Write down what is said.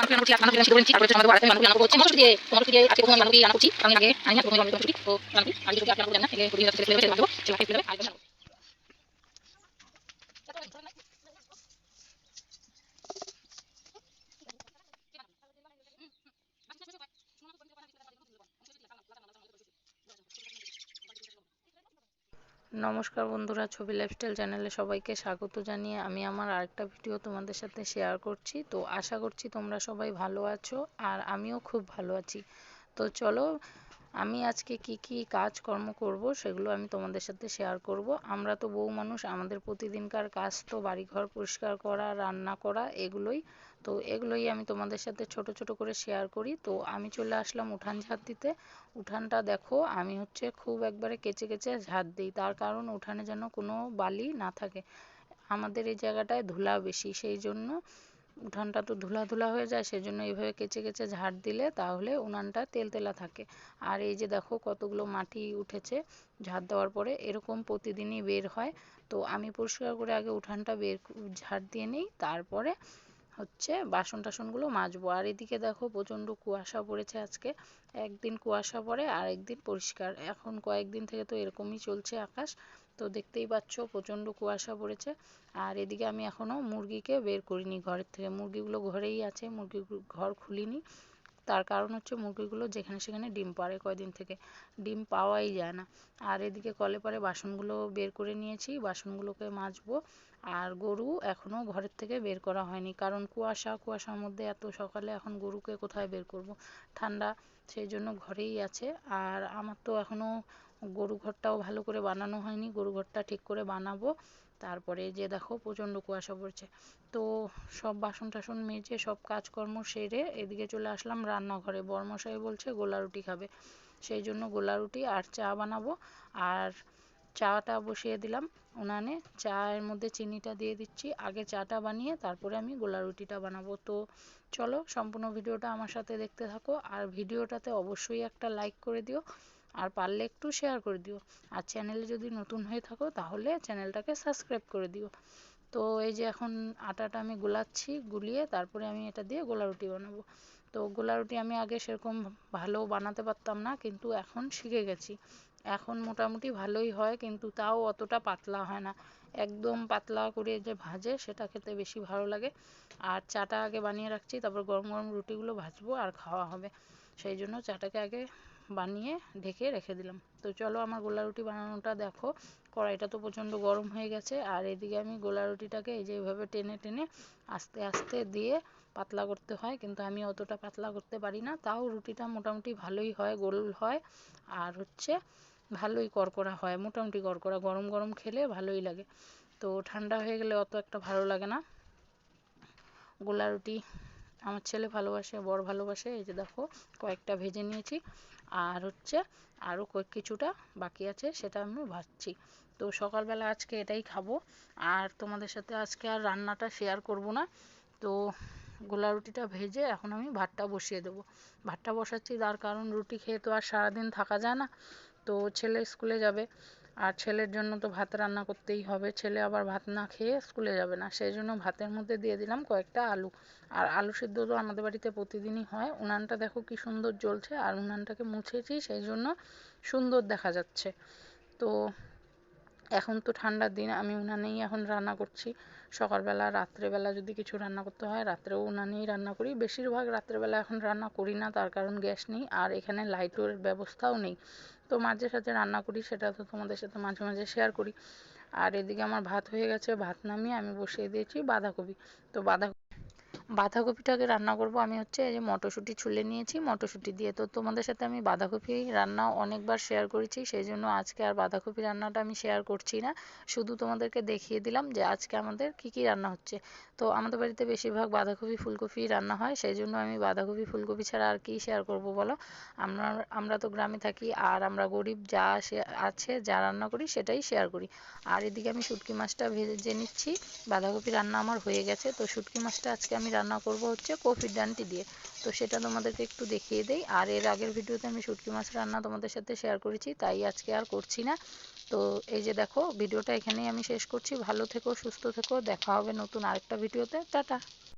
রান্না করছি আর রান্না করে তারপরে আমাদের আরেকটা রান্না করছি মটরশুঁটি দিয়ে মটরশুঁটি দিয়ে আজকে প্রথম রান্না রান্না করছি আমি আগে আমি না প্রথম রান্না করছি তো আর কিছু আপনি রান্না এগে পুরি রান্না করে ফেলে দেবো সেটা খেয়ে ফেলে আর রান্না নমস্কার বন্ধুরা, ছবি লাইফস্টাইল চ্যানেলে সবাইকে স্বাগত জানিয়ে আমি আমার আরেকটা ভিডিও তোমাদের সাথে শেয়ার করছি। তো আশা করছি তোমরা সবাই ভালো আছো আর আমিও খুব ভালো আছি। তো চলো আমি আজকে কি কি কাজকর্ম করব সেগুলো আমি তোমাদের সাথে শেয়ার করব। আমরা তো বউ মানুষ, আমাদের প্রতিদিনকার কাজ তো বাড়িঘর পরিষ্কার করা, রান্না করা এগুলোই। তো এগুলোই আমি তোমাদের সাথে ছোট ছোট করে শেয়ার করি। তো আমি চলে আসলাম উঠান ঝাড় দিতে। উঠানটা দেখো, আমি হচ্ছে খুব একবারে কেচে কেচে ঝাড় দিই। তার কারণ উঠানে যেন কোনো বালি না থাকে। আমাদের এই জায়গাটায় ধুলা বেশি, সেই জন্য উঠানটা তো ধুলা ধুলা হয়ে যায়, সেজন্য এইভাবে কেচে কেচে ঝাড় দিলে তাহলে উনানটা তেলতেলা থাকে। আর এই যে দেখো কতগুলো মাটি উঠেছে ঝাড় দেওয়ার পরে, এরকম প্রতিদিনই বের হয়। তো আমি পরিষ্কার করে আগে উঠানটা বের ঝাড় দিয়ে নিই, তারপরে হচ্ছে বাসন টাসনগুলো মাজবো। আর এদিকে দেখো প্রচণ্ড কুয়াশা পড়েছে আজকে। একদিন কুয়াশা পড়ে আর একদিন পরিষ্কার। এখন কয়েকদিন থেকে তো এরকমই চলছে আকাশ। তো দেখতেই পাচ্ছ প্রচণ্ড কুয়াশা পড়েছে। আর এদিকে আমি এখনও মুরগিকে বের করিনি ঘরের থেকে। মুরগিগুলো ঘরেই আছে মুরগি ঘর খুলিনি। তার কারণ হচ্ছে মুরগিগুলো যেখানে সেখানে ডিম পাড়ে কয়দিন থেকে। ডিম পাওয়াই যায় না। আর এদিকে কলে পারে বাসনগুলো বের করে নিয়েছি, বাসনগুলোকে মাজবো। আর গরু এখনও ঘরের থেকে বের করা হয়নি। কারণ কুয়াশা, কুয়াশার মধ্যে এত সকালে এখন গরুকে কোথায় বের করব? ঠান্ডা সেই জন্য ঘরেই আছে। আর আমার তো এখনও গরু ঘরটাও ভালো করে বানানো হয়নি। গরু ঘরটা ঠিক করে বানাবো। তারপরে যে দেখো প্রচণ্ড কুয়াশা পড়ছে। তো সব বাসন টাসন মেজে, সব কাজকর্ম সেরে এদিকে চলে আসলাম রান্নাঘরে। বরমশাই বলছে গোলা রুটি খাবে। সেই জন্য গোলা রুটি আর চা বানাবো। আর চাটা বসিয়ে দিলাম উনানে। চায়ের মধ্যে চিনিটা দিয়ে দিচ্ছি। আগে চাটা বানিয়ে তারপরে আমি গোলা রুটিটা বানাবো। তো চলো, সম্পূর্ণ ভিডিওটা আমার সাথে দেখতে থাকো। আর ভিডিওটাতে অবশ্যই একটা লাইক করে দিও। আর পারলে একটু শেয়ার করে দিও। আর চ্যানেলে যদি নতুন হয়ে থাকো, তাহলে চ্যানেলটাকে সাবস্ক্রাইব করে দিও। তো এই যে এখন আটাটা আমি গুলাচ্ছি, গুলিয়ে তারপরে আমি এটা দিয়ে গোলা রুটি বানাবো। তো গোলা রুটি আমি আগে সেরকম ভালো বানাতে পারতাম না, কিন্তু এখন শিখে গেছি। এখন মোটামুটি ভালোই হয়, কিন্তু তাও অতটা পাতলা হয় না। একদম পাতলা করে যে ভাজে, সেটা খেতে বেশি ভালো লাগে। আর চাটা আগে বানিয়ে রাখছি, তারপর গরম গরম রুটিগুলো ভাজবো আর খাওয়া হবে। সেই জন্য চাটাকে আগে বানিয়ে ঢেকে রেখে দিলাম। তো চলো আমার গোলা রুটি বানানোটা দেখো। কড়াইটা তো প্রচণ্ড গরম হয়ে গেছে। আর এদিকে আমি গোলা রুটিটাকে এই যে এইভাবে টেনে টেনে আস্তে আস্তে দিয়ে পাতলা করতে হয়। কিন্তু আমি অতটা পাতলা করতে পারি না। তাও রুটিটা মোটামুটি ভালোই হয়, গোল হয়। আর হচ্ছে ভালোই করকরা হয়। মোটামুটি করকরা গরম গরম খেলে ভালোই লাগে। তো ঠান্ডা হয়ে গেলে অত একটা ভালো লাগে না। গোলা রুটি আমার ছেলে ভালোবাসে, বর ভালোবাসে। এই যে দেখো, কয়েকটা ভেজে নিয়েছি। আর হচ্ছে আরও কয়েক কিছুটা বাকি আছে সেটা আমি ভাজছি। তো সকালবেলা আজকে এটাই খাব। আর তোমাদের সাথে আজকে আর রান্নাটা শেয়ার করব না। তো গোলা রুটিটা ভেজে এখন আমি ভাতটা বসিয়ে দেবো। ভাতটা বসাচ্ছি, তার কারণ রুটি খেয়ে তো আর সারাদিন থাকা যায় না। তো ছেলে স্কুলে যাবে। আর ছেলের জন্য তো ভাত রান্না করতেই হবে। ছেলে আবার ভাত না খেয়ে স্কুলে যাবে না। সেই জন্য ভাতের মধ্যে দিয়ে দিলাম কয়েকটা আলু। আর আলু সিদ্ধ তো আমাদের বাড়িতে প্রতিদিনই হয়। উনানটা দেখো কি সুন্দর জ্বলছে। আর উনানটাকে মুছেছি, সেই জন্য সুন্দর দেখা যাচ্ছে। তো এখন তো ঠান্ডার দিন, আমি উনানেই এখন রান্না করছি। সকালবেলা, রাত্রেবেলা যদি কিছু রান্না করতে হয়, রাত্রেও উনানেই রান্না করি। বেশিরভাগ রাত্রেবেলা এখন রান্না করি না, তার কারণ গ্যাস নেই, আর এখানে লাইটের ব্যবস্থাও নেই। তো মাঝে সাঝে রান্না করি, সেটা তো তোমাদের সাথে মাঝে মাঝে শেয়ার করি। আর এদিকে আমার ভাত হয়ে গেছে, ভাত নামিয়ে আমি বসিয়ে দিয়েছি বাঁধাকপি। তো বাঁধা বাঁধাকপিটাকে রান্না করব। আমি হচ্ছে এই যে মটরশুঁটি ছুলে নিয়েছি। মটরশুঁটি দিয়ে তো তোমাদের সাথে আমি বাঁধাকপি রান্না অনেকবার শেয়ার করেছি। সেই জন্য আজকে আর বাঁধাকপি রান্নাটা আমি শেয়ার করছি না। শুধু তোমাদেরকে দেখিয়ে দিলাম যে আজকে আমাদের কি কি রান্না হচ্ছে। তো আমাদের বাড়িতে বেশিরভাগ বাঁধাকপি, ফুলকপি রান্না হয়। সেই জন্য আমি বাঁধাকপি, ফুলকপি ছাড়া আর কি শেয়ার করব বলো? আমরা আমরা তো গ্রামে থাকি আর আমরা গরিব যা আছে, যা রান্না করি সেটাই শেয়ার করি। আর এদিকে আমি শুটকি মাছটা ভেজে নিচ্ছি। বাঁধাকপি রান্না আমার হয়ে গেছে। তো শুটকি মাছটা আজকে আমি রান্না করব হচ্ছে কফির ডান্টি দিয়ে। তো সেটা তোমাদেরকে একটু দেখিয়ে দেই। আর এর আগের ভিডিওতে আমি শুটকি মাছ রান্না তোমাদের সাথে শেয়ার করেছি, তাই আজকে আর করছি না। তো এই যে দেখো, ভিডিওটা এখানেই আমি শেষ করছি। ভালো থেকো, সুস্থ থেকো। দেখা হবে নতুন আরেকটা ভিডিওতে। টাটা!